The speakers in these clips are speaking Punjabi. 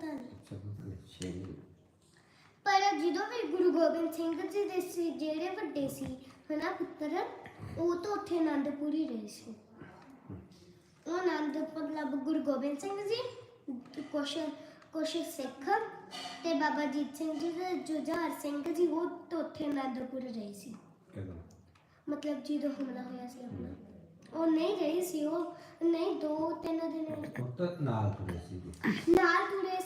ਪਤਾ ਨਹੀਂ ਅੱਛਾ ਪਤਾ ਨਹੀਂ ਛੇ ਮਹੀਨੇ ਪਰ ਜਦੋਂ ਵੀ ਗੁਰੂ ਗੋਬਿੰਦ ਸਿੰਘ ਜੀ ਦੇ ਸੀ ਜਿਹੜੇ ਵੱਡੇ ਸੀ ਹਨਾ ਪੁੱਤਰ ਉਹ ਤਾਂ ਉੱਥੇ ਆਨੰਦਪੁਰ ਹੀ ਰਹੇ ਸੀ ਉਹ ਆਨੰਦ ਮਤਲਬ ਗੁਰੂ ਗੋਬਿੰਦ ਸਿੰਘ ਜੀ ਕੁਛ ਕੁਛ ਸਿੱਖ ਤੇ ਬਾਬਾ ਜੀਤ ਸਿੰਘ ਜੀ ਤੇ ਜੁਝਾਰ ਸਿੰਘ ਜੀ ਉਹ ਤਾਂ ਉੱਥੇ ਆਨੰਦਪੁਰ ਰਹੇ ਸੀ ਕਦੋਂ ਮਤਲਬ ਜਦੋਂ ਹਮਲਾ ਹੋਇਆ ਸੀ ਆਪਣਾ ਉਹ ਨਹੀਂ ਰਹੀ ਸੀ ਉਹ ਨਹੀਂ ਦੋ ਤਿੰਨ ਦਿਨ ਪੁੱਤ ਨਾਲ ਤੁਰੇ ਸੀ ਨਾਲ ਤੁਰੇ ਸੀ ਪਰ ਉਹ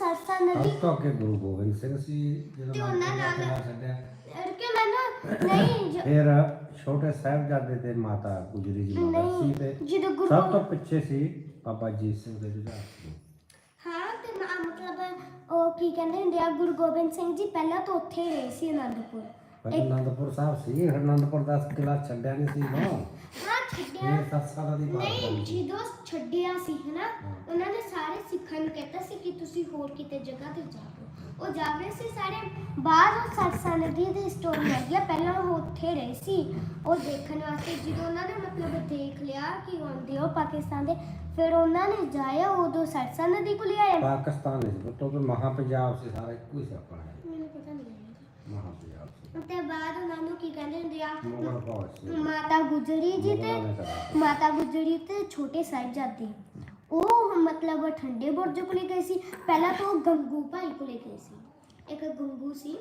ਸਰਸਾ ਨਦੀ। ਸਭ ਤੋਂ ਅੱਗੇ ਗੁਰੂ ਗੋਬਿੰਦ ਸਿੰਘ ਸੀ ਜਦੋਂ ਤੇ ਉਹਨਾਂ ਨਾਲ- ਨਾਲ ਛੱਡਿਆ। ਕਿ ਮੈਂ ਨਾ ਨਹੀਂ ਜ- ਫਿਰ ਛੋਟੇ ਸਾਹਿਬਜ਼ਾਦੇ ਤੇ ਮਾਤਾ ਗੁਜਰੀ ਜੀ ਮਗਰ ਸੀ ਤੇ ਨਹੀਂ ਜਦੋਂ ਗੁਰੂ ਸਭ ਤੋਂ ਪਿੱਛੇ ਸੀ ਬਾਬਾ ਜੀਤ ਸਿੰਘ ਦੇ ਜੁਝਾਰ ਸਿੰਘ ਹਾਂ ਤੇ ਨਾ ਮਤਲਬ ਉਹ ਕੀ ਕਹਿੰਦੇ ਹੁੰਦੇ ਆ ਗੁਰੂ ਗੋਬਿੰਦ ਸਿੰਘ ਜੀ ਪਹਿਲਾਂ ਤਾਂ ਉੱਥੇ ਹੀ ਰਹੇ ਸੀ ਅਨੰਦਪੁਰ। ਪਰ ਅਨੰਦਪੁਰ ਸਾਹਿਬ ਸੀ ਅਨੰਦਪੁਰ ਦਾ ਕਿਲਾ ਛੱਡਿਆ ਨਹੀਂ ਸੀ ਨਾ। ਹਾਂ ਛੱਡਿਆ? ਇਹ ਸੱਤ ਸਾਲਾਂ ਦੀ ਬਾਤ ਨਹੀਂ ਹੈ ਜਦੋਂ ਛੱਡਿਆ ਸੀ ਹਨਾ? ਉਹਨਾਂ ਨੇ ਸਾਰੇ ਸਿੱਖਾਂ ਨੂੰ ਕਹਿਤਾ ਸੀ ਕਿ ਤੁਸੀਂ ਹੋਰ ਕਿਤੇ ਜਗ੍ਹਾ ਤੇ ਜਾਓ ਉਹ ਜਾਵੇ ਸੀ ਸਾਰੇ। ਬਾਹਰ ਉਹ ਸਰਸਾ ਨਦੀ ਦੀ ਸਟੋਰੀ ਹੈਗੀ ਆ ਪਹਿਲਾਂ ਉਹ ਉੱਥੇ ਰਹੇ ਸੀ। ਉਹ ਦੇਖਣ ਵਾਸਤੇ ਜਦੋਂ ਉਹਨਾਂ ਨੇ ਮਤਲਬ ਦੇਖ ਲਿਆ ਕਿ ਆਉਂਦੇ ਪਾਕਿਸਤਾਨ ਦੇ ਫਿਰ ਉਹਨਾਂ ਨੇ ਜਾਇਆ ਉਦੋਂ ਸਰਸਾ ਨਦੀ ਕੋਲ ਆਇਆ। ਪਾਕਿਸਤਾਨ ਨਹੀਂ ਤੋਂ ਤਾਂ ਮਹਾ ਪੰਜਾਬ ਸੀ ਸਾਰਾ ਇੱਕੋ ਹੀ ਸੀ ਆਪਣਾ ਮੈਨੂੰ ਪਤਾ ਨਹੀਂ ਹੈ ਮਹਾ ਪੰਜਾਬ ਸੀ ਤੇ ਬਾਅਦ ਉਹਨਾਂ ਨੂੰ ਕੀ ਕਹਿੰਦੇ ਹੁੰਦੇ ਆ? ਫੌਜ ਮਾਤਾ ਗੁਜਰੀ ਜੀ ਤੇ ਮਾਤਾ ਗੁਜਰੀ ਤੇ ਛੋਟੇ ਸਾਹਿਬਜ਼ਾਦੇ। ਉਹ ਮਤਲਬ ਠੰਡੇ ਬੁਰਜ ਕੋਲੇ ਗਏ ਸੀ। ਪਹਿਲਾਂ ਤਾਂ ਉਹ ਗੰਗੂ ਭਾਈ ਕੋਲੇ ਗਏ ਸੀ। ਇੱਕ ਗੰਗੂ ਸੀ।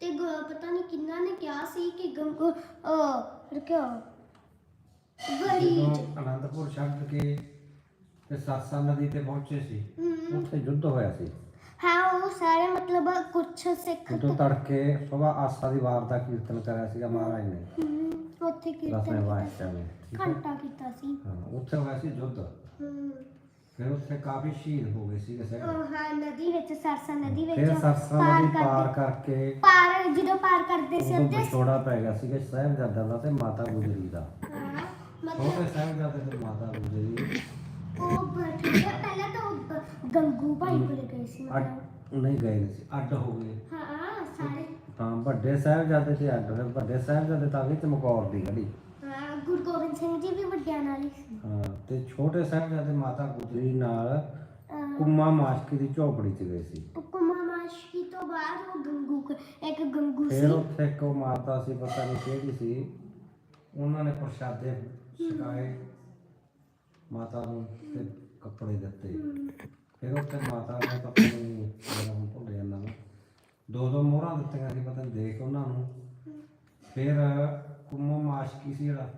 ਤੇ ਪਤਾ ਨਹੀਂ ਕਿੰਨਾ ਨੇ ਕਿਹਾ ਸੀ ਕਿ ਗੰਗੂ ਅ ਕਿਆ? ਬੜੀ ਅਨੰਦਪੁਰ ਛੱਡ ਕੇ ਤੇ ਸਰਸਾ ਨਦੀ ਤੇ ਪਹੁੰਚੇ ਸੀ ਉੱਥੇ ਯੁੱਧ ਹੋਇਆ ਸੀ। ਹਾਂ ਉਹ ਸਾਰੇ ਮਤਲਬ ਕੁਛ ਸਿੱਖ ਉਦੋਂ ਤੜਕੇ ਸਵੇਰ ਆਸਾ ਦੀ ਵਾਰ ਦਾ ਕੀਰਤਨ ਕਰਿਆ ਸੀਗਾ ਮਹਾਰਾਜ ਨੇ। ਹਮ, ਉੱਥੇ ਦਸਵੇਂ ਕੀਰਤਨ ਪਾਤਸ਼ਾਹ ਨੇ ਠੀਕ ਹੈ? ਘੰਟਾ ਕੀਤਾ ਸੀ। ਹਾਂ ਉੱਥੇ ਹੋਇਆ ਸੀ ਯੁੱਧ। ਹਮ, ਫਿਰ ਉੱਥੇ ਕਾਫੀ ਸ਼ਹੀਦ ਹੋ ਗਏ ਸੀ ਕਿਸੇ ਉਹ ਹਾਂ ਨਦੀ ਵਿੱਚ ਸਰਸਾ ਨਦੀ ਵਿੱਚ ਫਿਰ ਸਰਸਾ ਪਾਰ ਨਦੀ ਕਰਦੇ- ਪਾਰ ਕਰਕੇ ਪਾਰ ਜਦੋਂ ਪਾਰ ਕਰਦੇ ਸੀ ਉਦੋਂ ਉੱਤੇ ਵਿਛੋੜਾ ਪੈ ਗਿਆ ਸੀਗਾ ਸਾਹਿਬਜ਼ਾਦਾ ਦਾ ਤੇ ਮਾਤਾ ਗੁਜਰੀ ਦਾ। ਹਾਂ, ਮਤਲਬ ਛੋਟੇ ਸਾਹਿਬਜ਼ਾਦੇ ਤੇ ਮਾਤਾ ਗੁਜਰੀ। ਉਹ ਬੈਠੇ ਪਹਿਲਾਂ ਤਾਂ ਉਹ ਗੰਗੂ ਭਾਈ ਕੋਲ ਗਏ ਸੀ ਮਤਲਬ। ਅੱਡ ਨਹੀਂ ਗਏ ਨਹੀਂ ਸੀ ਅੱਡ ਹੋ ਗਏ। ਹਾਂ ਸਾਰੇ। ਤਾਂ ਵੱਡੇ ਸਾਹਿਬਜ਼ਾਦੇ ਤੇ ਅੱਡ ਹੋਏ ਵੱਡੇ ਸਾਹਿਬਜ਼ਾਦੇ ਤਾਂ ਵੀ ਚਮਕੌਰ ਦੀ ਗੜੀ ਹਾਂ ਗੁਰੂ ਗੋਬਿੰਦ ਸਿੰਘ ਜੀ ਵੀ ਵੱਡਿਆਂ ਨਾਲ ਹੀ ਸੀ। ਹਾਂ ਤੇ ਛੋਟੇ ਸਾਹਿਬਜ਼ਾਦੇ ਮਾਤਾ ਗੁਜਰੀ ਨਾਲ ਅਹ, ਕੁੰਮਾ ਮਾਸ਼ਕੀ ਦੀ ਝੋਪੜੀ 'ਚ ਗਏ ਸੀ। ਕੁਮਾ ਮਾਸ਼ਕੀ ਤੋਂ ਬਾਅਦ ਉਹ ਗੰਗੂ ਕੋ- ਇੱਕ ਗੰਗੂ ਸੀ। ਫਿਰ ਉੱਥੇ ਉਹ ਮਾਤਾ ਸੀ ਪਤਾ ਨਹੀਂ ਕਿਹੜੀ ਸੀ। ਉਹਨਾਂ ਨੇ ਪ੍ਰਸ਼ਾਦੇ ਛਕਾਏ। ਮਾਤਾ ਨੂੰ ਤੇ ਕੱਪੜੇ ਦਿੱਤੇ। ਫਿਰ ਉੱਥੇ ਮਾਤਾ ਨੇ ਨਹੀਂ ਮੇਰਾ ਹੁਣ ਭੁੱਲ ਜਾਂਦਾ ਮੈਂ ਦੋ ਦੋ ਮੋਹਰਾਂ ਦਿੱਤੀਆਂ ਸੀ ਪਤਾ ਦੇਖ ਉਹਨਾਂ ਨੂੰ। ਫਿਰ ਕੁੰਮੋ ਮਾਸ਼ਕੀ ਸੀ ਜਿਹੜਾ?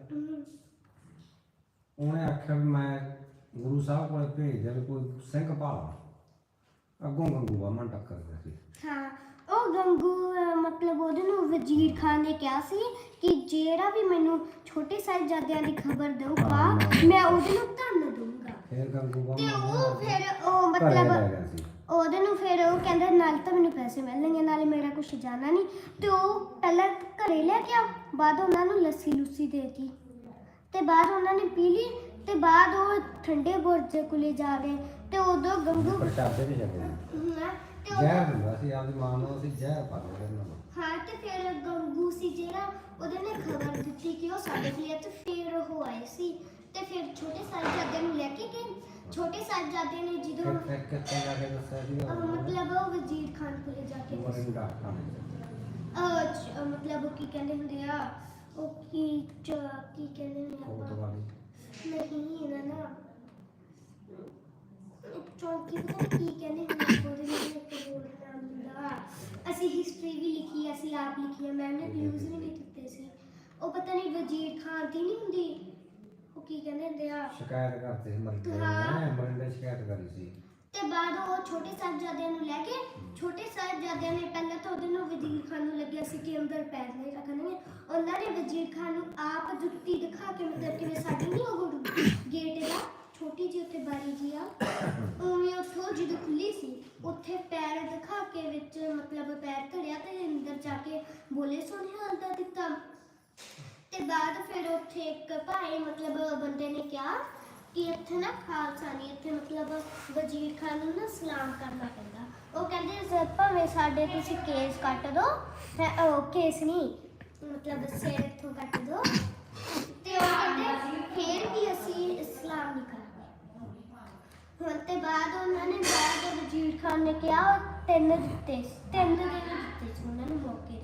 ਉਹਨੇ ਆਖਿਆ ਵੀ ਮੈਂ ਗੁਰੂ ਸਾਹਿਬ ਕੋਲ ਭੇਜ ਦੇ ਵੀ ਕੋਈ ਸਿੰਘ ਭਾਲਾ ਅੱਗੋਂ ਗੰਗੂ ਬਾਮਣ ਟੱਕਰ ਗਿਆ ਸੀ। ਹਾਂ ਉਹ ਗੰਗੂ ਅਹ, ਮਤਲਬ ਉਹਦੇ ਨੂੰ ਵਜ਼ੀਰ ਖਾਨ ਨੇ ਕਿਹਾ ਸੀ ਕਿ ਜਿਹੜਾ ਵੀ ਮੈਨੂੰ ਛੋਟੇ ਸਾਹਿਬਜ਼ਾਦਿਆਂ ਦੀ ਖਬਰ ਦੇਊਗਾ ਮੈਂ ਉਹਦੇ ਨੂੰ ਫਿਰ ਗੰਗੂ ਤੇ ਬਾਮਣ ਉਹ ਫਿਰ ਉਹ ਘਰੇ ਮਤਲਬ ਗਿਆ ਸੀ। ਉਹਦੇ ਨੂੰ ਫਿਰ ਉਹ ਕਹਿੰਦਾ ਨਾਲ ਤਾਂ ਮੈਨੂੰ ਪੈਸੇ ਮਿਲਣਗੇ ਨਾਲੇ ਮੇਰਾ ਕੁਝ ਜਾਣਾ ਨਹੀਂ ਤੇ ਉਹ ਪਹਿਲਾਂ ਘਰੇ ਲੈ ਕੇ ਆ ਬਾਅਦ ਉਹਨਾਂ ਨੂੰ ਲੱਸੀ ਲੁੱਸੀ ਦੇਤੀ ਤੇ ਬਾਅਦ ਉਹਨਾਂ ਨੇ ਪੀ ਲਈ ਤੇ ਬਾਅਦ ਉਹ ਠੰਡੇ ਬੁਰਜ ਕੋਲੇ ਜਾ ਗਏ ਤੇ ਉਦੋਂ ਗੰਗੂ ਪ੍ਰਸ਼ਾਦੇ ਵੀ ਛਕੇ ਹਾਂ, ਤੇ ਉਹ- ਜ਼ਹਿਰ ਹੁੰਦਾ ਸੀ ਆਪਦੀ ਮਾਂ ਨੂੰ ਅਸੀਂ ਜ਼ਹਿਰ ਪਾ ਦਿੰਦੇ ਉਹਨਾਂ ਨੂੰ। ਹਾਂ ਤੇ ਫਿਰ ਗੰਗੂ ਸੀ ਜਿਹੜਾ ਉਹਦੇ ਨੇ ਖਬਰ ਦਿੱਤੀ ਕਿ ਉਹ ਸਾਡੇ ਲਈ ਤੇ ਫਿਰ ਉਹ ਆਏ ਸੀ। ਤੇ ਫਿਰ ਛੋਟੇ ਸਾਹਿਬਜ਼ਾਦੇ ਛੋਟੇ ਸਾਹਿਬਜ਼ਾਦੇ ਨੇ ਜਦੋਂ ਫਿਰ ਫਿਰ ਕਿੱਥੇ ਜਾ ਕੇ ਦੱਸਿਆ ਸੀ ਅਹ, ਮਤਲਬ ਉਹ ਵਜ਼ੀਰ ਖਾਨ ਕੋਲੇ ਜਾ ਕੇ ਮਰਿੰਡਾ ਖਾਣੇ ਅਹ, ਚ- ਅਹ, ਮਤਲਬ ਉਹ ਕੀ ਕਹਿੰਦੇ ਹੁੰਦੇ ਆ ਉਹ ਕੀ ਚ- ਕੀ ਕਹਿੰਦੇ ਹੁੰਦੇ ਉਹ ਆ ਤੋਂ ਬਾਅਦ ਨਹੀਂ ਇਹਨਾਂ ਨਾ ਚੌਂਕੀ ਪਤਾ ਨੀ ਕੀ ਕਹਿੰਦੇ ਹੁੰਦੇ ਆ, ਉਹਦੇ ਨਾਲ ਇੱਕ ਹੋਰ ਨਾਮ ਹੁੰਦਾ ਅਸੀਂ ਹਿਸਟਰੀ ਵੀ ਲਿਖੀ ਅਸੀਂ ਆਪ ਲਿਖੀ ਆ ਮੈਮ ਨੇ ਕਲੂਜ਼ ਵੀ ਨਹੀਂ ਦਿੱਤੇ ਸੀ ਉਹ ਪਤਾ ਨਹੀਂ ਵਜ਼ੀਰ ਖਾਨ ਦੀ ਨਹੀਂ ਹੁੰਦੀ ਉਹ ਕੀ ਕਹਿੰਦੇ ਹੁੰਦੇ ਆ? ਸ਼ਿਕਾਇਤ ਕਰਦੇ ਸੀ ਮਰਿੰਡੇ ਹਾਂ। ਨੇ ਮਰਿੰਡੇ ਸ਼ਿਕਾਇਤ ਕਰੀ ਸੀ। ਤੇ ਬਾਅਦ ਉਹ ਛੋਟੇ ਸਾਹਿਬਜ਼ਾਦਿਆਂ ਨੂੰ ਲੈ ਕੇ ਛੋਟੇ ਸਾਹਿਬਜ਼ਾਦਿਆਂ ਨੇ ਪਹਿਲਾਂ ਤਾਂ ਉਹਦੇ ਨੂੰ ਵਜ਼ੀਰ ਖਾਨ ਨੂੰ ਲੱਗਿਆ ਸੀ ਕਿ ਅੰਦਰ ਪੈਰ ਨਹੀਂ ਰੱਖਣਗੇ। ਉਹਨਾਂ ਨੇ ਵਜ਼ੀਰ ਖਾਨ ਨੂੰ ਆਪ ਜੁੱਤੀ ਦਿਖਾ ਕੇ ਮਤਲਬ ਕਿ ਸਾਡੀ ਨਹੀਂ ਉਹ ਗੇਟ ਦਾ। ਛੋਟੀ ਜਿਹੀ ਉੱਤੇ ਬਾਰੀ ਜੀ ਆ। ਉਵੇਂ ਉੱਥੋਂ ਜਦੋਂ ਖੁੱਲੀ ਸੀ ਉੱਥੇ ਪੈਰ ਦਿਖਾ ਕੇ ਵਿੱਚ ਮਤਲਬ ਪੈਰ ਧਰਿਆ ਤੇ ਅੰਦਰ ਜਾ ਕੇ ਬੋਲੇ ਸੋਹਣੇ ਹਾਲ ਦਾ ਦਿੱਤਾ। ਤੇ ਬਾਅਦ ਫਿਰ ਉੱਥੇ ਇੱਕ ਭਾਈ, ਮਤਲਬ ਬੰਦੇ ਨੇ ਕਿਹਾ ਕਿ ਇੱਥੇ ਨਾ ਖਾਲਸਾ ਨਹੀਂ, ਇੱਥੇ ਮਤਲਬ ਵਜ਼ੀਰ ਖਾਨ ਨੂੰ ਨਾ ਸਲਾਮ ਕਰਨਾ ਪੈਂਦਾ। ਉਹ ਕਹਿੰਦੇ ਜ਼- ਭਾਵੇਂ ਸਾਡੇ ਤੁਸੀਂ ਕੇਸ ਕੱਟ ਦੋ ਹੈ ਉਹ ਕੇਸ ਨਹੀਂ, ਮਤਲਬ ਸਿਰ ਇੱਥੋਂ ਕੱਟ ਦੋ। ਤੇ ਉਹ ਕਹਿੰਦੇ, ਫਿਰ ਵੀ ਅਸੀਂ ਇਸਲਾਮ ਨਹੀਂ ਕਰਾਂਗੇ। ਹੁਣ ਤੇ ਬਾਅਦ ਉਹਨਾਂ ਨੇ ਬਾਅਦ ਵਜ਼ੀਰ ਖਾਨ ਨੇ ਕਿਹਾ ਤਿੰਨ ਦਿੱਤੇ, ਤਿੰਨ ਦਿਨ ਦਿੱਤੇ ਸੀ ਉਹਨਾਂ ਨੂੰ ਮੌਕੇ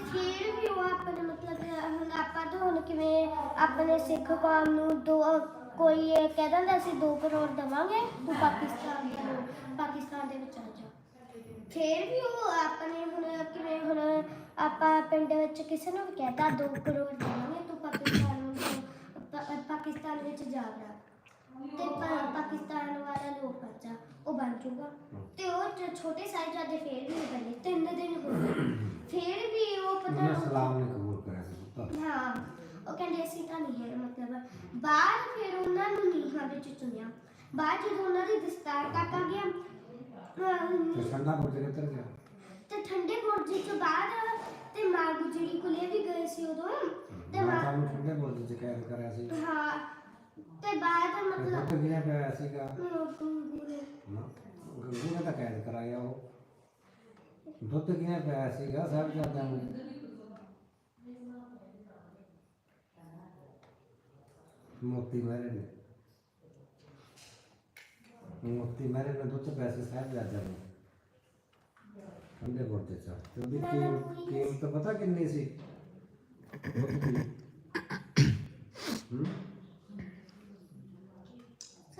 ਦੇ ਤੇ ਵੀ ਉਹ ਆਪਣੇ ਮਤਲਬ, ਹੁਣ ਆਪਾਂ ਤਾਂ ਹੁਣ ਕਿਵੇਂ ਆਪਣੇ ਸਿੱਖ ਕੌਮ ਨੂੰ ਦੋ, ਕੋਈ ਇਹ ਕਹਿ ਦਿੰਦਾ ਸੀ 2 ਕਰੋੜ ਦਵਾਂਗੇ, ਤੂੰ ਪਾਕਿਸਤਾਨ ਦੇ ਪਾਕਿਸਤਾਨ ਦੇ ਵਿੱਚ ਆ ਜਾ। ਫਿਰ ਵੀ ਉਹ ਆਪਣੇ ਹੁਣ ਕਿਵੇਂ ਹੁਣ ਆਪਾਂ ਪਿੰਡ ਵਿੱਚ ਕਿਸੇ ਨੂੰ ਵੀ ਕਹਿ ਤਾ 2 ਕਰੋੜ ਦੇਵਾਂਗੇ, ਤੂੰ ਪਾਕਿਸਤਾਨ ਨੂੰ ਪਾ- ਪਾਕਿਸਤਾਨ ਵਿੱਚ ਜਾ ਵੜਾ ਤੇ ਪਾ- ਪਾਕਿਸਤਾਨ ਵਾਲਾ ਲੋਕ ਬੱਚਾ ਉਹ ਬਣ ਜਾਊਗਾ। ਤੇ ਉਹ ਜੋ ਛੋਟੇ ਸਾਹਿਬਜ਼ਾਦੇ ਫੇਰ ਵੀ ਨਹੀਂ ਬਣੇ ਤਿੰਨ ਦਿਨ ਹੋ ਗਏ। ਫੇਰ ਵੀ ਉਹ ਪਤਾ ਉਹਨੇ ਸਲਾਮ ਨਹੀਂ ਕਬੂਲ ਕਰਿਆ ਸੀ ਪੁੱਤ। ਹਾਂ ਉਹ ਕਹਿੰਦੇ ਅਸੀਂ ਤਾਂ ਨਹੀਂ ਹੈ ਮਤਲਬ। ਬਾਅਦ ਫਿਰ ਉਹਨਾਂ ਨੂੰ ਨੀਹਾਂ ਵਿੱਚ ਚੁਣਿਆ ਬਾਅਦ ਜਦੋਂ ਉਹਨਾਂ ਦੀ ਦਸਤਾਰ ਕੱਟ ਗਿਆ ਅਹ, ਤੇ ਠੰਡਾ ਬੁੱਝ ਕਿੱਧਰ ਗਿਆ? ਤੇ ਠੰਡੇ ਬੁਰਜ ਤੋਂ ਬਾਅਦ ਤੇ ਮਾਂ ਗੁਜਰੀ ਕੋਲੇ ਵੀ ਗਏ ਸੀ ਉਦੋਂ। ਤੇ ਮਾਂ ਮਾਤਾ ਨੂੰ ਠੰਡੇ ਬੁੱਝ ਚ ਕੈਦ ਕਰਿਆ ਸੀ। ਹਾਂ ਤੇ ਬਾਅਦ ਮਤਲਬ ਦੁੱਧ ਕਿਹਨੇ ਪਿਆ ਸੀਗਾ ਅਹ, ਗੁਰੂ- ਨਾ ਗੰਗੂ ਨੇ ਤਾਂ ਕੈਦ ਕਰਾਇਆ ਉਹ ਦੁੱਧ ਕਿਹਨੇ ਪਿਆ ਸੀਗਾ ਸਾਹਿਬਜ਼ਾਦਿਆਂ ਨੂੰ ਮੋਤੀ ਮਹਿਰੇ ਨੇ ਮੋਤੀ ਮਹਿਰੇ ਨੇ ਦੁੱਧ ਪੈਸੇ ਸਾਹਿਬਜ਼ਾਦਿਆਂ ਨੂੰ ਠੰਡੇ ਬੁਰਜ ਚ ਤੇ ਉਹਦੀ ਕੀਮ- ਕੀਮਤ ਪਤਾ ਕਿੰਨੀ ਸੀ ਦੁੱਧ ਦੀ ਹੂੰ?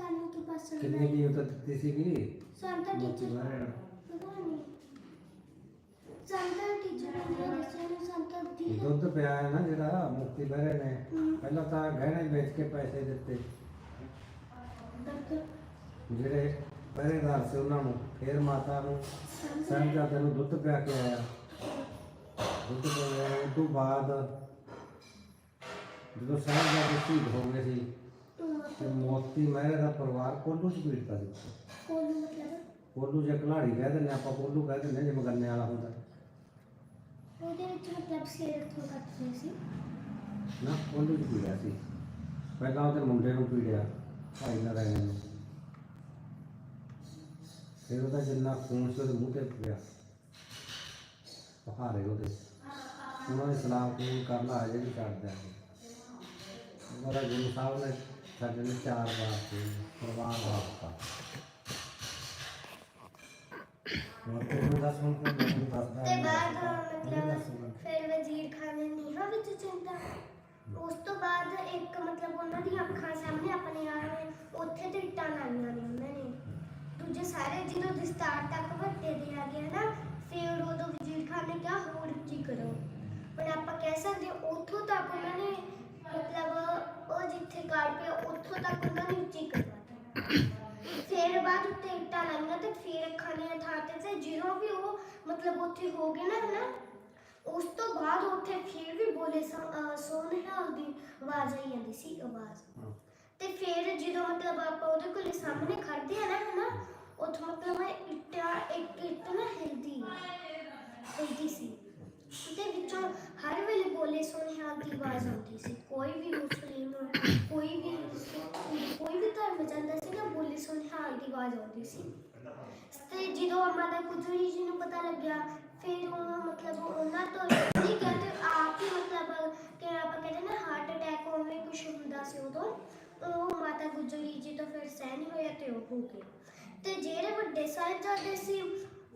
ਸਾਨੂੰ ਕੀ ਪਸੰਦ ਕਿੰਨੀ ਹੈ ਕੀਮਤ ਦਿੱਤੀ ਸੀਗੀ? ਸਾਨੂੰ ਤਾਂ ਮੋਤੀ ਟੀਚਰ ਨੇ ਪਤਾ ਨਹੀਂ ਸਾਨੂੰ ਤਾਂ ਟੀਚਰ ਨੇ ਦੱਸਿਆ ਨਹੀਂ ਸਾਨੂੰ ਤਾਂ ਦੀ ਦੁੱਧ ਪਿਆ ਹੈ ਨਾ ਜਿਹੜਾ ਮੁਕਤੀ ਬਹਿਰੇ ਨੇ। ਪਹਿਲਾਂ ਤਾਂ ਗਹਿਣੇ ਵੇਚ ਕੇ ਪੈਸੇ ਦਿੱਤੇ। ਜਿਹੜੇ ਪਹਿਰੇਦਾਰ ਸੀ ਉਹਨਾਂ ਨੂੰ ਫਿਰ ਮਾਤਾ ਨੂੰ। ਸਾਹਿਬਜ਼ਾਦੇ ਨੂੰ ਦੁੱਧ ਪਿਆ ਕੇ ਆਇਆ। ਦੁੱਧ ਪਿਆ ਉਸ ਤੋਂ ਬਾਅਦ ਜਦੋਂ ਸਾਹਿਬਜ਼ਾਦੇ ਸ਼ਹੀਦ ਹੋ ਗਏ ਸੀ ਤੇ ਮੋਤੀ ਮਹਿਰੇ ਦਾ ਪਰਿਵਾਰ ਕੋਲੂ ਚ ਪੀੜਤਾ ਸੀ। ਕੋਲ ਮਤਲਬ? ਕੋਲੂ ਜੇ ਕਲਾੜੀ ਕਹਿ ਦਿੰਦੇ ਆਪਾਂ ਕੋਲੂ ਕਹਿ ਦਿੰਦੇ ਜਿਵੇਂ ਗੰਨੇ ਵਾਲਾ ਹੁੰਦਾ। ਉਹਦੇ ਵਿੱਚ ਮਤਲਬ ਸਿਰ ਤੋਂ ਕੱਟਦੇ ਸੀ। ਨਾ ਕੋਲੂ ਚ ਪੀੜਿਆ ਸੀ। ਪਹਿਲਾਂ ਉਹਦੇ ਮੁੰਡੇ ਨੂੰ ਪੀੜਿਆ ਭਾਈ ਨਾਰਾਇਣ ਨੂੰ। ਫਿਰ ਉਹਦਾ ਜਿੰਨਾ ਖੂਨ ਸੀ ਉਹਦੇ ਮੂੰਹ ਤੇ ਪਿਆ। ਪਹਾੜੇ ਉਹਦੇ। ਉਹਨਾਂ ਨੇ ਸਲਾਮ ਕਬੂਲ ਕਰ ਲਾ ਅਜੇ ਵੀ ਛੱਡਦਾ ਹੈ। ਗੁਰੂ ਸਾਹਿਬ ਨੇ ਸਾਡੇ ਨੇ ਚਾਰ ਵਾਰ ਤੇ ਪ੍ਰਵਾਨ ਵਾਸਤਾ ਹੋਰ ਕੋਈ ਦੱਸ ਹੁਣ ਕੋਈ ਮੈਨੂੰ ਦੱਸਦਾ ਤੇ ਨਹੀਂ। ਬਾਅਦ ਨਹੀਂ ਮਤਲਬ ਦੱਸੂਗਾ। ਫਿਰ ਵਜ਼ੀਰ ਖਾਨ ਨੇ ਨੀਹਾਂ ਵਿੱਚ ਚਿੰਤਾ ਉਸ ਤੋਂ ਬਾਅਦ ਇੱਕ ਮਤਲਬ ਉਹਨਾਂ ਦੀਆਂ ਅੱਖਾਂ ਸਾਹਮਣੇ ਆਪਣੇ ਆਏ ਉੱਥੇ ਤੇ ਇੱਟਾਂ ਲਾਈਆਂ ਨੇ ਉਹਨਾਂ ਨੇ ਦੂਜੇ ਸਾਰੇ ਜਦੋਂ ਦਸਤਾਰ ਤੱਕ ਵੱਟੇ ਦੇ ਆ ਗਿਆ ਨਾ ਫਿਰ ਉਦੋਂ ਵਜ਼ੀਰ ਖਾਨ ਨੇ ਕਿਹਾ ਹੋਰ ਉੱਚੀ ਕਰੋ ਪਰ ਆਪਾਂ ਕਹਿ ਸਕਦੇ ਉੱਥੋਂ ਤੱਕ ਉਹਨਾਂ ਨੇ ਮਤਲਬ ਉਹ ਜਿੱਥੇ ਗਾੜ ਪਿਆ, ਉੱਥੋਂ ਤੱਕ ਉਹਨਾਂ ਨੇ ਉੱਚੀ ਕਰਵਾਤਾ ਫਿਰ ਬਾਅਦ ਉੱਤੇ ਇੱਟਾਂ ਲਾਈਆਂ ਤੇ ਫਿਰ ਖਾਣੇ ਥਾਂ ਤੇ ਤੇ ਜਦੋਂ ਵੀ ਉਹ ਮਤਲਬ ਉੱਥੇ ਹੋ ਗਏ ਨਾ, ਹਨਾ, ਉਸ ਤੋਂ ਬਾਅਦ ਉੱਥੇ ਫਿਰ ਵੀ ਬੋਲੇ ਸੋਨਹਾਲ ਦੀ ਆਵਾਜ਼ ਆਈ ਜਾਂਦੀ ਸੀ, ਆਵਾਜ਼। ਤੇ ਫਿਰ ਜਦੋਂ ਮਤਲਬ ਆਪਾਂ ਉਹਦੇ ਕੋਲੇ ਸਾਹਮਣੇ ਖੜਦੇ ਆ ਨਾ, ਹਨਾ, ਉੱਥੋਂ ਮਤਲਬ ਇੱਟਾਂ, ਇੱਕ ਇੱਟ ਨਾ ਹਿਲਦੀ ਹਿਲਦੀ ਸੀ। ਤੇ ਵਿੱਚੋਂ ਹਰ ਵੇਲੇ ਬੋਲੇ ਸੋਨਹਾਲ ਦੀ ਆਵਾਜ਼ ਆਉਂਦੀ ਸੀ। ਕੋਈ ਵੀ ਮੁਸਲਿਮ ਕੋਈ ਵੀ ਕੋਈ ਵੀ ਧਰਮ ਜਾਂਦਾ ਸੀ ਨਾ, ਬੋਲੇ ਸੋਨਹਾਲ ਦੀ ਆਵਾਜ਼ ਆਉਂਦੀ ਸੀ। ਤੇ ਜਦੋਂ ਮਾਤਾ ਗੁਜਰੀ ਜੀ ਨੂੰ ਪਤਾ ਲੱਗਿਆ, ਫਿਰ ਉਹ ਮਤਲਬ ਉਹਨਾਂ ਤੋਂ ਨਹੀਂ ਕਹਿੰਦੇ, ਆਪ ਹੀ ਮਤਲਬ ਕਿ ਆਪਾਂ ਕਹਿੰਦੇ ਨਾ ਹਾਰਟ ਅਟੈਕ ਹੋਵੇ ਕੁਝ ਹੁੰਦਾ ਸੀ ਉਦੋਂ ਉਹ ਮਾਤਾ ਗੁਜਰੀ ਜੀ ਤੋਂ ਫਿਰ ਸਹਿ ਨਹੀਂ ਹੋਇਆ ਤੇ ਉਹ ਹੋ ਗਏ। ਤੇ ਜਿਹੜੇ ਵੱਡੇ ਸਾਹਿਬਜ਼ਾਦੇ ਸੀ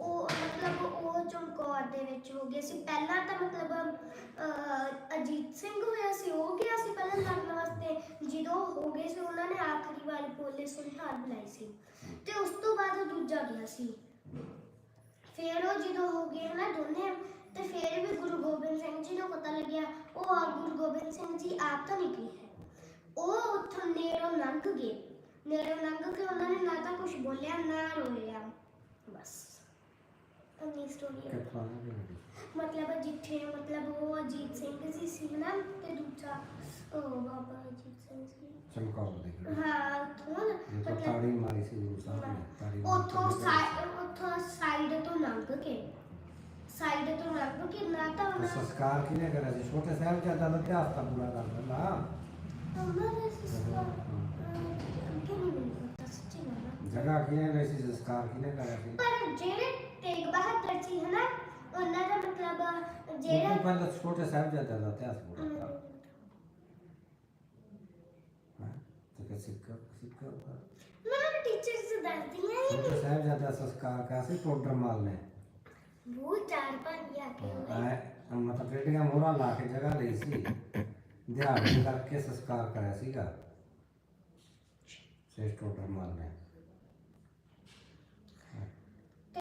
ਉਹ ਮਤਲਬ ਉਹ ਚਮਕੌਰ ਦੇ ਵਿੱਚ ਹੋ ਗਏ ਸੀ। ਪਹਿਲਾਂ ਤਾਂ ਮਤਲਬ ਅਹ, ਅਜੀਤ ਸਿੰਘ ਹੋਇਆ ਸੀ ਉਹ ਗਿਆ ਸੀ ਪਹਿਲਾਂ ਲੜਨ ਵਾਸਤੇ। ਜਦੋਂ ਉਹ ਹੋ ਗਏ ਸੀ ਉਹਨਾਂ ਨੇ ਆਖਰੀ ਵਾਰ ਬੋਲੇ ਸੁਨਹਾਰ ਬੁਲਾਈ ਸੀ। ਤੇ ਉਸ ਤੋਂ ਬਾਅਦ ਉਹ ਦੂਜਾ ਗਿਆ ਸੀ। ਫਿਰ ਉਹ ਜਦੋਂ ਹੋ ਗਏ ਨਾ ਦੋਨੇ ਤੇ ਫਿਰ ਵੀ ਗੁਰੂ ਗੋਬਿੰਦ ਸਿੰਘ ਜੀ ਨੂੰ ਪਤਾ ਲੱਗਿਆ ਉਹ ਆ ਗੁਰੂ ਗੋਬਿੰਦ ਸਿੰਘ ਜੀ ਆਪ ਤਾਂ ਨਿਕਲੇ ਹੈ ਉਹ ਉੱਥੋਂ ਨੇੜੋਂ ਲੰਘ ਗਏ। ਨੇੜੋਂ ਲੰਘ ਕੇ ਉਹਨਾਂ ਨੇ ਨਾ ਤਾਂ ਕੁਝ ਬੋਲਿਆ ਨਾ ਰੋਇਆ ਬਸ। ਅੰਨੀ ਸਟੋਰੀ ਹੈ ਕਿੱਥੋਂ ਆ ਗਏ? ਮਤਲਬ ਜਿੱਥੇ ਮਤਲਬ ਉਹ ਅਜੀਤ ਸਿੰਘ ਜੀ ਸੀ ਨਾ ਤੇ ਦੂਜਾ ਉਹ ਬਾਬਾ ਅਜੀਤ ਸਿੰਘ ਜੀ ਚਮਕਾਉ ਦੇ ਹਾਂ ਉੱਥੋਂ ਨਾ ਤਾਂ ਮਤਲਬ ਤਾੜੀ ਮਾਰੀ ਸੀ ਗੁਰੂ ਸਾਹਿਬ ਨੇ ਤਾੜੀ ਮਾਰ ਉੱਥੋਂ ਨਿਕਲ ਸਾਈਡ ਉੱਥੋਂ ਸਾਈਡ ਤੋਂ ਲੰਘ ਕੇ ਸਾਈਡ ਤੋਂ ਲੰਘ ਕੇ ਨਾ ਤਾਂ ਤੇ ਉਹਨਾਂ ਸੰਸਕਾਰ ਕਿਹਨੇ ਕਰਿਆ ਸੀ? ਛੋਟੇ ਸਾਹਿਬ ਦਾ ਇਤਿਹਾਸ ਤਾਂ ਪੂਰਾ ਕਰ ਦਿੰਦਾ। ਉਹਨਾਂ ਦੇ ਸਿਸਟਰ ਕਿ ਨਹੀਂ ਪਤਾ ਸੱਚੀ ਗੱਲ ਆ। ਜਗ੍ਹਾ ਕਿਹਨੇ ਲਈ ਸੀ? ਸੰਸਕਾਰ ਕਿਹਨੇ ਕਰਿਆ ਸੀ? ਪਰ ਜਿਹੜੇ ਤੇਗ ਬਹਾਦਰ ਸੀ ਹਨਾ? ਉਹਨਾਂ ਦਾ ਮਤਲਬ ਉਹ ਜਿਹੜਾ ਤੋਂ ਪਹਿਲਾਂ ਛੋਟੇ ਸਾਹਿਬ ਜ਼ਿਆਦਾ ਦਾ ਇਤਿਹਾਸ ਕਰ ਹਾਂ? ਤੇ ਕਿ ਸਿੱਖ ਸਿੱਖ ਮੈਨੂੰ ਟੀਚਰਸ ਦੱਸਦੀਆਂ ਹੀ ਛੋਟੇ ਸਾਹਿਬਜ਼ਾਦਾ ਸੰਸਕਾਰ ਕਾ ਸੀ? ਟੋਡਰ ਮਾਲ ਨੇ। ਬਹੁਤ ਚਾਰ ਪੰਜ ਆ ਕੇ ਹੋਏ। ਮਤਲਬ ਟੇਡੀਆਂ ਮੋਹਰਾਂ ਲਾ ਕੇ ਜਗ੍ਹਾ ਲਈ ਸੀ। ਦਿਹਾੜੀ ਕਰਕੇ ਸੰਸਕਾਰ ਕਰਿਆ ਸੀਗਾ। ਸੇ ਟੋਡਰ ਮਾਲ ਨੇ।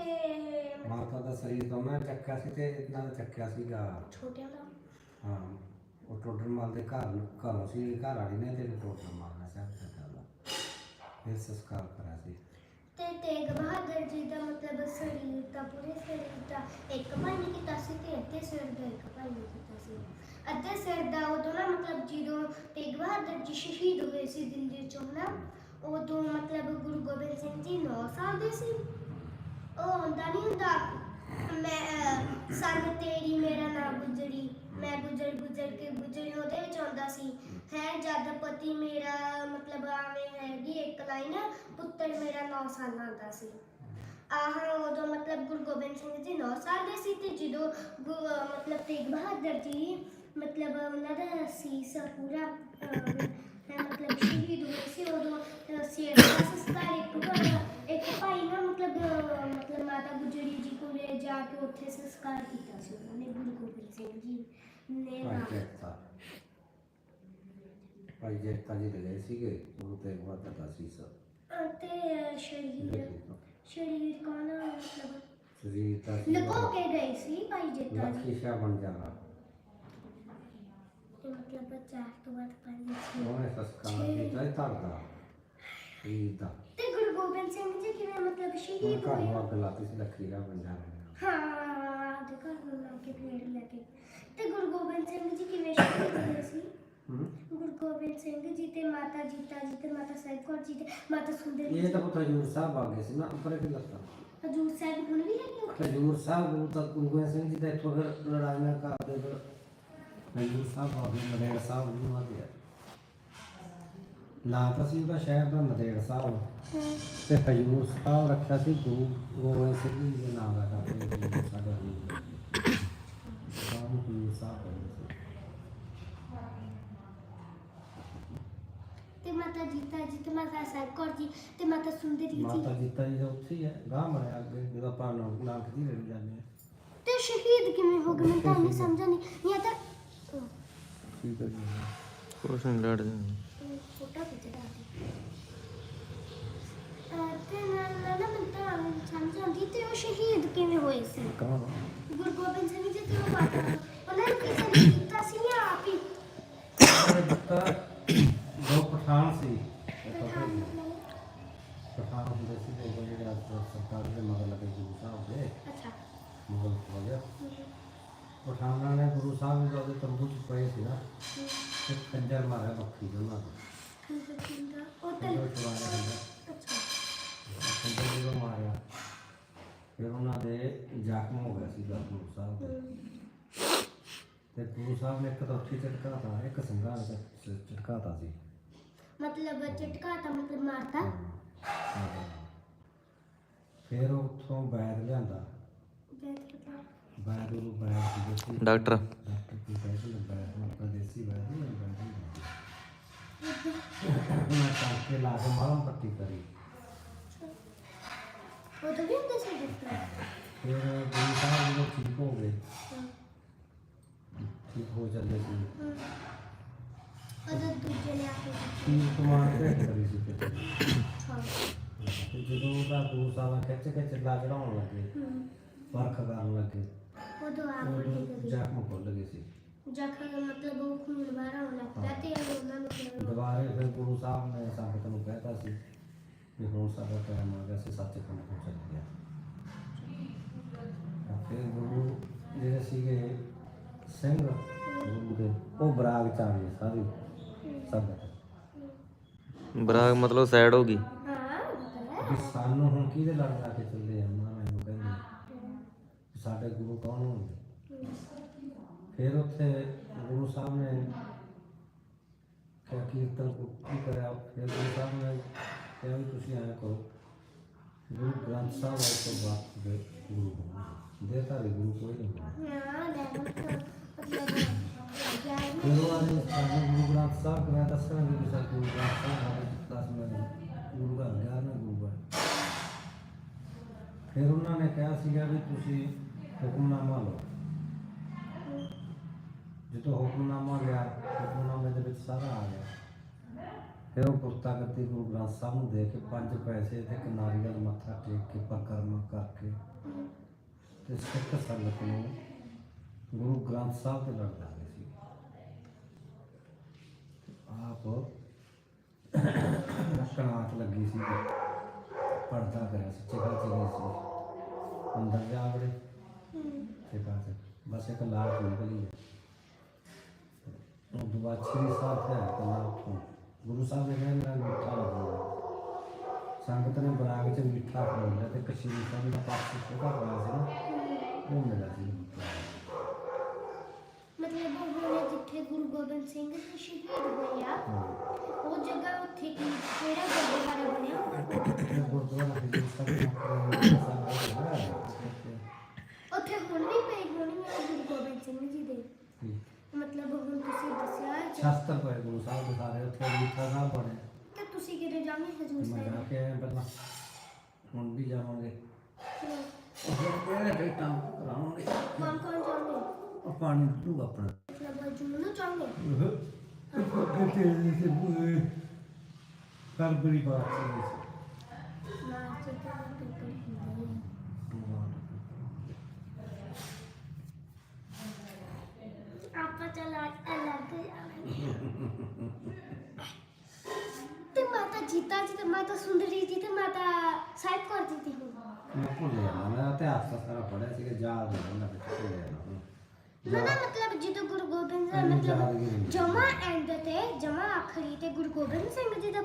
ਤੇ ਮਾਤਾ ਦਾ ਸਰੀਰ ਤੋਂ ਮੈਂ ਚੱਕਿਆ ਸੀ ਤੇ ਇਤਨਾ ਦਾ ਚੱਕਿਆ ਸੀਗਾ। ਛੋਟਿਆਂ ਦਾ? ਹਾਂ ਉਹ ਟੋਡਰ ਮਾਲ ਦੇ ਘਰ ਘਰੋਂ ਸੀ ਘਰ ਵਾਲੀ ਨੇ ਤੇ ਟੋਡਰ ਮਾਲ ਨੇ ਦਾ ਫਿਰ ਸੰਸਕਾਰ ਕਰਿਆ ਸੀ। ਤੇ ਤੇਗ ਬਹਾਦਰ ਜੀ ਦਾ ਮਤਲਬ ਸਰੀਰ ਦਾ ਪੂਰੇ ਸਰੀਰ ਦਾ ਇੱਕ ਭਾਈ ਨੇ ਕੀਤਾ ਸੀ ਤੇ ਅੱਧੇ ਸਿਰ ਦਾ ਇੱਕ ਭਾਈ ਨੇ ਕੀਤਾ ਸੀ। ਅੱਧੇ ਸਿਰ ਦਾ ਉਦੋਂ ਨਾ ਮਤਲਬ ਜਦੋਂ ਤੇਗ ਬਹਾਦਰ ਜੀ ਸ਼ਹੀਦ ਹੋਏ ਸੀ ਦਿੱਲੀ ਚੋਂ ਨਾ ਉਦੋਂ ਮਤਲਬ ਗੁਰੂ ਗੋਬਿੰਦ ਸਿੰਘ ਜੀ 9 ਸਾਲ ਦੇ ਸੀ। ਉਹ ਹੁੰਦਾ ਨਹੀਂ ਹੁੰਦਾ। ਮੈਂ ਅਹ, ਤੇਰੀ ਮੇਰਾ ਨਾਮ ਗੁਜਰੀ। ਮੈਂ ਗੁਜਰ ਗੁਜਰ ਕੇ ਗੁਜਰੀ ਉਹਦੇ ਵਿੱਚ ਆਉਂਦਾ ਸੀ। ਹੈ ਜਦ ਪਤੀ ਮੇਰਾ ਮਤਲਬ ਆਵੇਂ ਹੈਗੀ ਇੱਕ ਲਾਈਨ ਪੁੱਤਰ ਮੇਰਾ 9 ਸਾਲਾਂ ਦਾ ਸੀ। ਆਹ ਉਦੋਂ ਮਤਲਬ ਗੁਰੂ ਗੋਬਿੰਦ ਸਿੰਘ ਜੀ 9 ਸਾਲ ਦੇ ਸੀ ਤੇ ਜਦੋਂ ਗੁ- ਮਤਲਬ ਤੇਗ ਬਹਾਦਰ ਜੀ ਮਤਲਬ ਉਹਨਾਂ ਦਾ ਸੀਸ ਪੂਰਾ ਅਹ, ਕੇ ਉੱਥੇ ਸੰਸਕਾਰ ਕੀਤਾ ਸੀ ਉਹਨਾਂ ਨੇ ਗੁਰੂ ਗੋਬਿੰਦ ਸਿੰਘ ਜੀ ਨੇ ਭਾਈ ਨਾਲ ਜੈਤਾ ਭਾਈ ਜੈਤਾ ਜੀ ਦੇ ਗਏ ਸੀਗੇ ਗੁਰੂ ਤੇਗ ਬਹਾਦਰ ਦਾ ਸੀਸ ਅਤੇ ਅਹ, ਸ਼ਰੀਰ ਸ਼ਰੀਰ ਕੌਣ ਆ ਮਤਲਬ ਸਰੀਰ ਦਾ ਲੁਕੋ ਕੇ ਗਏ ਸੀ ਭਾਈ ਜੇਤਾ ਜੀ ਲੱਖੀ ਸ਼ਾਹ ਬਣ ਜਾਣਾ ਤੇ ਮਤਲਬ ਚਾਰ ਤੋਂ ਬਾਅਦ ਪੰਜ ਛੇ ਉਹਨੇ ਸੰਸਕਾਰ ਕੀਤਾ ਹੀ ਧਰਦਾ ਸਰੀਰ ਦਾ ਤੇ ਗੁਰੂ ਗੋਬਿੰਦ ਸਿੰਘ ਜੀ ਕਿਵੇਂ ਮਤਲਬ ਉਹ ਸ਼ਹੀਦ ਘਰ ਹੋਏ ਨੂੰ ਅੱਗ ਲਾਤੀ ਸੀ ਲੱਖੀ ਸ਼ਾਹ ਬਣ ਜਾਣਾ ਹਾਂ ਦੇ ਘਰ ਨੂੰ ਲਾ ਕੇ ਪੇੜ ਲੈ ਕੇ ਤੇ ਗੁਰੂ ਗੋਬਿੰਦ ਸਿੰਘ ਜੀ ਕਿਵੇਂ ਸ਼ਹੀਦ ਹੋਏ ਸੀ ਹੂੰ ਗੁਰੂ ਗੋਬਿੰਦ ਸਿੰਘ ਜੀ ਤੇ ਮਾਤਾ ਜੀਤਾ ਜੀ ਤੇ ਮਾਤਾ ਸਾਹਿਬ ਕੌਰ ਜੀ ਤੇ ਮਾਤਾ ਸੁੰਦਰ ਇਹ ਤਾਂ ਪੁੱਤ ਹਜੂਰ ਸਾਹਿਬ ਆ ਗਏ ਸੀ ਨਾ ਉੱਪਰ ਕੀ ਲੱਤਾਂ ਹਜੂਰ ਸਾਹਿਬ ਹੁਣ ਵੀ ਹੈਗੇ ਉੱਥੇ? ਹਜੂਰ ਸਾਹਿਬ ਗੁਰੂ ਤਾਂ ਗੁਰੂ ਗੋਬਿੰਦ ਸਿੰਘ ਜੀ ਦਾ ਇੱਥੋਂ ਫਿਰ ਲੜਾਈਆਂ ਕਰਦੇ ਫਿਰ ਹਜੂਰ ਸਾਹਿਬ ਆ ਗਏ ਨਦੇੜ ਸਾਹਿਬ ਨੂੰ ਤਾਂ ਸੀ ਉਹਦਾ ਸ਼ਹਿਰ ਦਾ ਨਦੇੜ ਸਾਹਿਬ ਤੇ ਹਜੂਰ ਸਾਹਿਬ ਰੱਖਿਆ ਸੀ ਗੁਰੂ ਗੋਬਿੰਦ ਸਿੰਘ ਜੀ ਦੇ ਨਾਮ ਦਾ ਕਰਦੇ ਸੀ ਸਾਡੇ ਹਜੂਰ ਸਾਹਿਬ ਹਜੂਰ ਸਾਹਿਬ ਕਹਿੰਦੇ ਸੀ। ਤੇ ਮਾਤਾ ਜੀਤਾ ਜੀ ਤੇ ਮਾਤਾ ਸਾਹਿਬ ਕੌਰ ਜੀ ਤੇ ਮਾਤਾ ਸੁੰਦਰੀ ਜੀ। ਮਾਤਾ ਜੀਤਾ ਜੀ ਦਾ ਉੱਥੇ ਹੀ ਹੈ ਗਾਂ ਬਣਿਆ ਅੱਗੇ ਜਦੋਂ ਆਪਾਂ ਨਾਨਕ ਨਾਨਕ ਜੀ ਰਹਿ ਜਾਂਦੇ ਹਾਂ ਤੇ ਸ਼ਹੀਦ ਕਿਵੇਂ ਹੋ ਗਏ ਮੈਨੂੰ ਤਾਂ ਨਹੀਂ ਸਮਝ ਨਹੀਂ ਜਾਂ ਤਾਂ ਠੀਕ ਹੈ ਜੀ ਕੁਛ ਨਹੀਂ ਲੜਦੇ ਖਿੱਚਦਾ ਸੀ ਤੇ ਨਾਲ ਨਾਲ ਨਾ ਮੈਨੂੰ ਤਾਂ ਨਹੀਂ ਸਮਝ ਆਉਂਦੀ ਤੇ ਉਹ ਸ਼ਹੀਦ ਕਿਵੇਂ ਹੋਏ ਸੀ? ਕੌਣ? ਗੁਰੂ ਗੋਬਿੰਦ ਸਿੰਘ ਜੀ ਤੇ ਉਹ ਮਾਤਾ ਉਹਨਾਂ ਨੇ ਕਿਸੇ ਨੇ ਕੀਤਾ ਸੀ ਜਾਂ ਆਪ ਹੀ? ਉਹਨੇ ਦਿੱਤਾ ਦੋ ਪਠਾਨ ਸੀ। ਪਠਾਨ ਮਤਲਬ? ਪਠਾਨ ਹੁੰਦੇ ਸੀ ਉਹ ਜਿਹੜੇ ਅੱਜ ਸਰਕਾਰ ਦੇ ਮਗਰ ਲੱਗੇ ਗੁਰੂ ਸਾਹਿਬ ਦੇ। ਅੱਛਾ। ਮੁਗਲ ਵਾਲੇ ਪਠਾਨਾਂ ਨੇ ਗੁਰੂ ਸਾਹਿਬ ਦੇ ਉਹਦੇ ਤੰਬੂ ਚ ਪਏ ਸੀ ਨਾ। ਤੇ ਕੰਜਰ ਮਾਰਿਆ ਮੱਖੀ ਦੇ ਉਹਨਾਂ ਦੇ। ਉਹ ਤਾਂ ਅੱਛਾ ਜਦੋਂ ਮਾਰਿਆ ਫਿਰ ਉਹਨਾਂ ਦੇ ਜ਼ਖਮ ਹੋ ਗਿਆ ਸੀ ਗੁਰੂ ਸਾਹਿਬ ਦੇ ਤੇ ਗੁਰੂ ਸਾਹਿਬ ਨੇ ਇੱਕ ਤਾਂ ਉੱਥੇ ਝਟਕਾਤਾ ਇੱਕ ਸਿੰਘਾਂ ਨੇ ਝਟਕਾਤਾ ਸੀ ਮਤਲਬ ਚਟਕਾ ਤਾਂ ਮਤਲਬ ਮਾਰਤਾ ਫਿਰ ਉੱਥੋਂ ਲਿਆਂਦਾ ਉਹ ਡਾਕਟਰ ਡਾਕਟਰ ਦੇਸੀ ਨਹੀਂ ਨਹੀਂ ਉਹਨਾਂ ਚੱਕ ਕੇ ਲਾ ਕੇ ਮਾਲਮ ਪੱਟੀ ਕਰੀ। ਉਹ ਤਾਂ ਵੀ ਹੁੰਦੇ ਸੀ ਡਾਕਟਰ ਫਿਰ ਗੁਰੂ ਸਾਹਿਬ ਜਦੋਂ ਠੀਕ ਹੋ ਗਏ। ਠੀਕ ਹੋ ਚੱਲੇ ਸੀ। ਉਹਦਾ ਦੂਜੇ ਲਿਆ ਕੇ ਦਿੱਤੇ। ਤੀਰ ਕਮਾਨ ਭੇਟ ਕਰੀ ਸੀ ਫਿਰ? ਹਾਂ। ਤੇ ਜਦੋਂ ਉਹਦਾ ਗੁਰੂ ਸਾਹਿਬ ਖਿੱਚ ਖਿੱਚ ਲਾ ਚੜਾਉਣ ਲੱਗੇ। ਪਰਖ ਕਰਨ ਲੱਗੇ ਉਦੋਂ ਆਪ ਉਦੋਂ ਵੱਡੀ ਕਰੀ ਜ਼ਖਮ ਖੁੱਲ ਗਏ ਸੀ। ਜ਼ਖਮ ਦਾ ਮਤਲਬ ਉਹ ਖੂਨ ਬਾਹਰ ਆਉਣ ਲੱਗ ਪਿਆ ਤੇ ਉਹਨਾਂ ਨੂੰ ਫਿਰ ਉਹ- ਦੁਬਾਰੇ ਫਿਰ ਗੁਰੂ ਸਾਹਿਬ ਨੇ ਸੰਗਤ ਨੂੰ ਕਹਿਤਾ ਸੀ ਵੀ ਹੁਣ ਸਾਡਾ ਟਾਈਮ ਆ ਗਿਆ ਸੀ ਸੱਚਖੰਡ ਨੂੰ ਚੱਲ ਗਿਆ ਫਿਰ ਗੁਰੂ ਜਿਹੜੇ ਸੀਗੇ ਸਿੰਘ ਗੁਰੂ ਦੇ ਉਹ ਬਰਾਗ ਚ ਆ ਗਏ ਸਾਰੀ। ਸੰਗਤ। ਬਰਾਗ ਮਤਲਬ ਸਾਈਡ ਹੋ ਗਈ। ਹਾਂ ਸਾਨੂੰ ਹੁਣ ਕਿਹਦੇ ਲੜ ਲਾ ਕੇ ਚੱਲੇ ਆ? ਮਾਂ ਮੈਨੂੰ ਕਹਿੰਦੇ। ਸਾਡੇ ਗੁਰੂ ਕੌਣ ਹੋਣਗੇ? ਫਿਰ ਉੱਥੇ ਗੁਰੂ ਸਾਹਿਬ ਨੇ ਕਿਹਾ ਕੀਰਤਨ ਕੀ ਕਰਿਆ ਫਿਰ ਗੁਰੂ ਸਾਹਿਬ ਨੇ ਕਿਹਾ ਵੀ ਤੁਸੀਂ ਐਂ ਕਰੋ ਗੁਰੂ ਗ੍ਰੰਥ ਸਾਹਿਬ ਆਏ ਤੋਂ ਬਾਅਦ ਦੇ ਗੁਰੂ ਬਣੋ। ਦੇ ਧਾਰੀ ਗੁਰੂ ਕੋਈ ਨਹੀਂ ਹੋਣਾ ਹਾਂ ਲੈ ਮਤਲਬ ਗਿਆਨ ਫਿਰ ਉਹ ਆਨੇ ਸਾਨੂੰ ਗੁਰੂ ਗ੍ਰੰਥ ਸਾਹਿਬ ਕਿਵੇਂ ਦੱਸਣਗੇ ਵੀ ਸਾਡੇ ਗੁਰੂ ਗ੍ਰੰਥ ਸਾਹਿਬ ਬਾਰੇ ਦੱਸ ਮੈਨੂੰ ਗੁਰੂ ਘਰ ਗਿਆ ਨਾ ਗੁਰੂ ਘਰ ਫਿਰ ਉਹਨਾਂ ਨੇ ਕਿਹਾ ਸੀਗਾ ਵੀ ਤੁਸੀਂ ਹੁਕਮਨਾਮਾ ਲਓ ਜਦੋਂ ਹੁਕਮਨਾਮਾ ਗਿਆ ਹੁਕਮਨਾਮੇ ਦੇ ਵਿੱਚ ਸਾਰਾ ਆ ਗਿਆ। ਫਿਰ ਉਹ ਕੁਰਤਾ ਗੱਦੀ ਗੁਰੂ ਗ੍ਰੰਥ ਸਾਹਿਬ ਨੂੰ ਦੇ ਕੇ ਪੰਜ ਪੈਸੇ ਤੇ ਇੱਕ ਨਾਰੀਅਲ ਮੱਥਾ ਟੇਕ ਕੇ ਪਰਕਰਮਾ ਕਰਕੇ ਤੇ ਸਿੱਖ ਸੰਗਤ ਨੂੰ ਗੁਰੂ ਗ੍ਰੰਥ ਸਾਹਿਬ ਦੇ ਲੜ ਦਾਂਗੇ ਸੀ। ਆਪ ਕਨਾਤ ਲੱਗੀ ਸੀ ਪਰਦਾ ਕਰਿਆ ਸੀ ਚਿਹਰਾ ਚ ਗਈ ਸੀ। ਅੰਦਰ ਜਾ ਵੜੇ। ਤੇ ਬਸ ਇੱਕ ਲਾਟ ਨਿਕਲੀ। ਹੈ ਉਹ ਦੁਬਾਰਾ ਛੇ ਸਾਲ ਤੇ ਆਇਆ ਤਾਂ ਉੱਥੋਂ ਗੁਰੂ ਸਾਹਿਬ ਨੇ ਕਿਹਾ ਮੇਰਾ ਮਿੱਠਾ ਲੱਗਦਾ ਸੰਗਤ ਨੇ ਬਰਾਗ ਚ ਮਿੱਠਾ ਖੋਲ ਲਿਆ ਤੇ ਕਸ਼ਮੀਰ ਸਾਹਿਬ ਦਾ ਪਾਸ ਛੋਟਾ ਹੋਇਆ ਸੀ ਨਾ ਉਹ ਮਿਲਿਆ ਸੀ ਮਤਲਬ ਉਹਨੇ ਜਿੱਥੇ ਗੁਰੂ ਗੋਬਿੰਦ ਸਿੰਘ ਜੀ ਸ਼ਹੀਦ ਹੋਏ ਆ ਹਾਂ ਉਹ ਜਗ੍ਹਾ ਉੱਥੇ ਕੀ ਕਿਹੜਾ ਗੁਰਦੁਆਰਾ ਬਣਿਆ ਇਹ ਗੁਰਦੁਆਰਾ ਹਜ਼ੂਰ ਸਾਹਿਬ ਦਾ ਉੱਥੇ ਹੁਣ ਵੀ ਪਈ ਹੋਣੀ ਹੈ ਗੁਰੂ ਗੋਬਿੰਦ ਸਿੰਘ ਜੀ ਦੇ ਮਤਲਬ ਹੁਣ ਤੁਸੀਂ ਦੱਸਿਆ ਜ- ਸ਼ਾਸਤਰ ਪਏ ਗੁਰੂ ਸਾਹਿਬ ਦੇ ਸਾਰੇ ਉੱਥੇ ਮਿੱਠਾ ਸਾਹਿਬ ਬਣੇ। ਤੇ ਤੁਸੀਂ ਕਿਤੇ ਜਾਣੇ ਹਜੂਰ ਮੈਂ ਜਾ ਸਾਹਿਬ ਕੇ ਆਇਆ ਪਹਿਲਾਂ। ਹੁਣ ਵੀ ਜਾਵਾਂਗੇ। ਚਲੋ, ਉਹ ਕਿਹੜੇ ਡੇਟਾਂ ਕਰਾਵਾਂਗੇ। ਕੌਣ ਕੌਣ ਜਾਣੇ ਉਹ ਪਾਣੀ ਤੂੰ ਆਪਣਾ। ਮਤਲਬ ਜੂਨ ਨੂੰ ਜਾਣੇ ਫਰਵਰੀ ਬਾਅਦ ਮਾਰਚ ਤੇ ਪੇਪਰ ਹੁੰਦੇ ਆ। ਆਪਾਂ ਚਲਾ ਅਲੱਗ ਜਾਵਾਂਗੇ ਤੇ ਮਾਤਾ ਜੀਤਾ ਜੀ ਤੇ ਮਾਤਾ ਸੁੰਦਰੀ ਜੀ ਤੇ ਮਾਤਾ ਸਾਹਿਬ ਕੌਰ ਜੀ ਦੀ ਹੋ ਮੈਂ ਭੁੱਲ ਜਾਣਾ ਮੈਂ ਇਤਿਹਾਸ ਤਾਂ ਸਾਰਾ ਪੜਿਆ ਸੀ ਕਿ ਯਾਦ ਨਹੀਂ ਰਹਿੰਦਾ ਵਿੱਚ ਭੁੱਲ ਜਾਣਾ ਹੁਣ। ਨਾ ਨਾ ਮਤਲਬ ਜਦੋਂ ਗੁਰੂ ਗੋਬਿੰਦ ਸਿੰਘ ਮਤਲਬ। ਜਮਾ ਐਂਡ ਤੇ ਜਮਾ ਆਖਰੀ ਤੇ ਗੁਰੂ ਗੋਬਿੰਦ ਸਿੰਘ ਜੀ ਦਾ